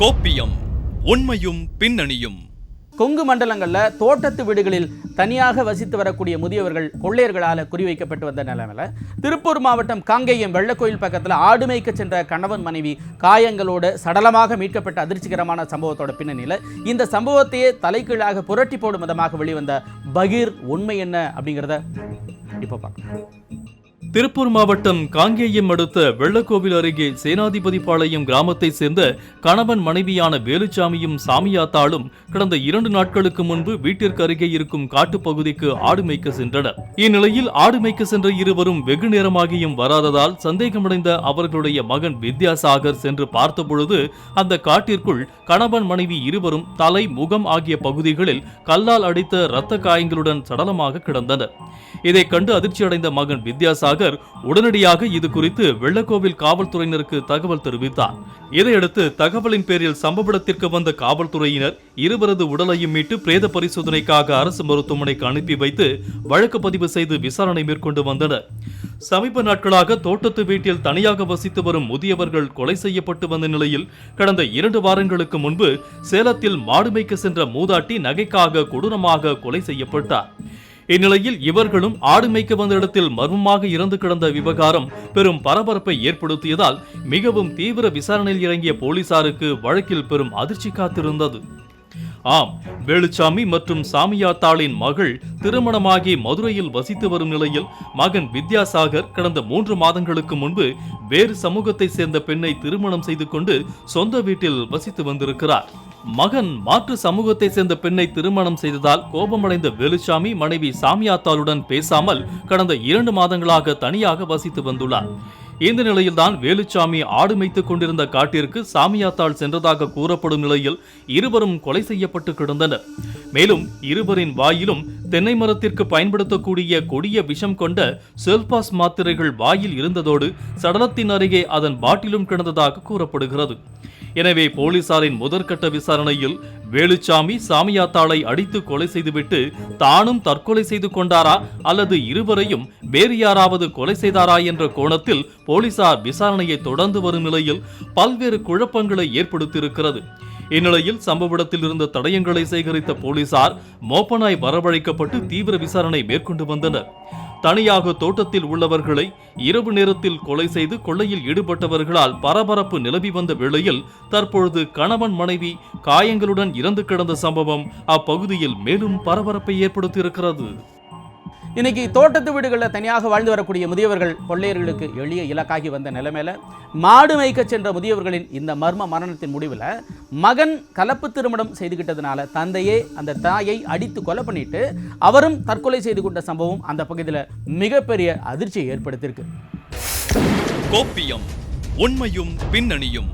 கோப்பியம் உண்மையும் பின்னணியும். கொங்கு மண்டலங்களில் தோட்டத்து வீடுகளில் தனியாக வசித்து வரக்கூடிய முதியவர்கள் கொள்ளையர்களால் குறிவைக்கப்பட்டு வந்த நிலைமையில திருப்பூர் மாவட்டம் காங்கேயம் வெள்ளக்கோயில் பக்கத்தில் ஆடு மேய்க்க சென்ற கணவன் மனைவி காயங்களோடு சடலமாக மீட்கப்பட்ட அதிர்ச்சிகரமான சம்பவத்தோட பின்னணியில் இந்த சம்பவத்தையே தலைகீழாக புரட்டி போடும் விதமாக வெளிவந்த பகீர் உண்மை என்ன அப்படிங்கிறத இப்போ பார்க்கலாம். திருப்பூர் மாவட்டம் காங்கேயம் அடுத்த வெள்ளக்கோவில் அருகே சேனாதிபதி பாளையம் கிராமத்தைச் சேர்ந்த கணவன் மனைவியான வேலுச்சாமியும் சாமியாத்தாளும் கடந்த இரண்டு நாட்களுக்கு முன்பு வீட்டிற்கு அருகே இருக்கும் காட்டுப்பகுதிக்கு ஆடு மேய்க்க சென்றனர். இந்நிலையில் ஆடு மேய்க்க சென்ற இருவரும் வெகு நேரமாகியும் வராததால் சந்தேகமடைந்த அவர்களுடைய மகன் வித்யாசாகர் சென்று பார்த்தபொழுது அந்த காட்டிற்குள் கணவன் மனைவி இருவரும் தலை முகம் ஆகிய பகுதிகளில் கல்லால் அடித்த இரத்த காயங்களுடன் சடலமாக கிடந்தனர். இதைக் கண்டு அதிர்ச்சியடைந்த மகன் வித்யாசாகர் உடனடியாக இது குறித்து வெள்ளக்கோவில் காவல்துறையினருக்கு தகவல் தெரிவித்தார். இதையடுத்து தகவலின் பேரில் சம்பவ இடத்திற்கு வந்த காவல்துறையினர் இருவரது உடலையும் மீட்டு பிரேத பரிசோதனைக்காக அரசு மருத்துவமனைக்கு அனுப்பி வைத்து வழக்கு பதிவு செய்து விசாரணை மேற்கொண்டு வந்தனர். சமீப நாட்களாக தோட்டத்து வீட்டில் தனியாக வசித்து வரும் முதியவர்கள் கொலை செய்யப்பட்டு வந்த நிலையில் கடந்த இரண்டு வாரங்களுக்கு முன்பு சேலத்தில் மாடுமைக்கு சென்ற மூதாட்டி நகைக்காக கொடூரமாக கொலை செய்யப்பட்டார். இந்நிலையில் இவர்களும் ஆடு மேய்க்க வந்த இடத்தில் மர்மமாக இறந்து கிடந்த விவகாரம் பெரும் பரபரப்பை ஏற்படுத்தியதால் மிகவும் தீவிர விசாரணையில் இறங்கிய போலீசாருக்கு வழக்கில் பெரும் அதிர்ச்சி காத்திருந்தது. ஆம் வேலுச்சாமி மற்றும் சாமியாத்தாளின் மகள் திருமணமாகி மதுரையில் வசித்து வரும் நிலையில் மகன் வித்யாசாகர் கடந்த மூன்று மாதங்களுக்கு முன்பு வேறு சமூகத்தை சேர்ந்த பெண்ணை திருமணம் செய்து கொண்டு சொந்த வீட்டில் வசித்து வந்திருக்கிறார். மகன் மாற்று சமூகத்தை சேர்ந்த பெண்ணை திருமணம் செய்ததால் கோபமடைந்த வேலுச்சாமி மனைவி சாமியாத்தாளுடன் பேசாமல் கடந்த இரண்டு மாதங்களாக தனியாக வசித்து வந்துள்ளார். இந்த நிலையில்தான் வேலுச்சாமி ஆடு கொண்டிருந்த காட்டிற்கு சாமியாத்தாள் சென்றதாக கூறப்படும் நிலையில் இருவரும் கொலை செய்யப்பட்டு கிடந்தனர். மேலும் இருவரின் வாயிலும் தென்னை மரத்திற்கு பயன்படுத்தக்கூடிய கொடிய விஷம் கொண்ட செல்பாஸ் மாத்திரைகள் வாயில் இருந்ததோடு சடலத்தின் அருகே அதன் பாட்டிலும் கிடந்ததாக கூறப்படுகிறது. எனவே போலீசாரின் முதற்கட்ட விசாரணையில் வேலுச்சாமி சாமியாத்தாளை அடித்து கொலை செய்துவிட்டு தானும் தற்கொலை செய்து கொண்டாரா அல்லது இருவரையும் வேறு யாராவது கொலை செய்தாரா என்ற கோணத்தில் போலீசார் விசாரணையை தொடர்ந்து வரும் நிலையில் பல்வேறு குழப்பங்களை ஏற்படுத்தியிருக்கிறது. இந்நிலையில் சம்பவ இடத்தில் இருந்த தடயங்களை சேகரித்த போலீசார் மோப்பனாய் வரவழைக்கப்பட்டு தீவிர விசாரணை மேற்கொண்டு வந்தனர். தனியாக தோட்டத்தில் உள்ளவர்களை இரவு நேரத்தில் கொலை செய்து கொள்ளையில் ஈடுபட்டவர்களால் பரபரப்பு நிலவி வந்த வேளையில் தற்பொழுது கணவன் மனைவி காயங்களுடன் இறந்து கிடந்த சம்பவம் அப்பகுதியில் மேலும் பரபரப்பை ஏற்படுத்தியிருக்கிறது. இன்னைக்கு தோட்டத்து வீடுகளில் தனியாக வாழ்ந்து வரக்கூடிய முதியவர்கள் கொள்ளையர்களுக்கு எளிய இலக்காகி வந்த நிலைமையில மாடு மேய்க்க சென்ற முதியவர்களின் இந்த மர்ம மரணத்தின் முடிவில் மகன் கலப்பு திருமணம் செய்துகிட்டதுனால தந்தையே அந்த தாயை அடித்து கொலை பண்ணிட்டு அவரும் தற்கொலை செய்து கொண்ட சம்பவம் அந்த பகுதியில் மிகப்பெரிய அதிர்ச்சியை ஏற்படுத்தியிருக்கு. கோப்பியம் உண்மையும் பின்னணியும்.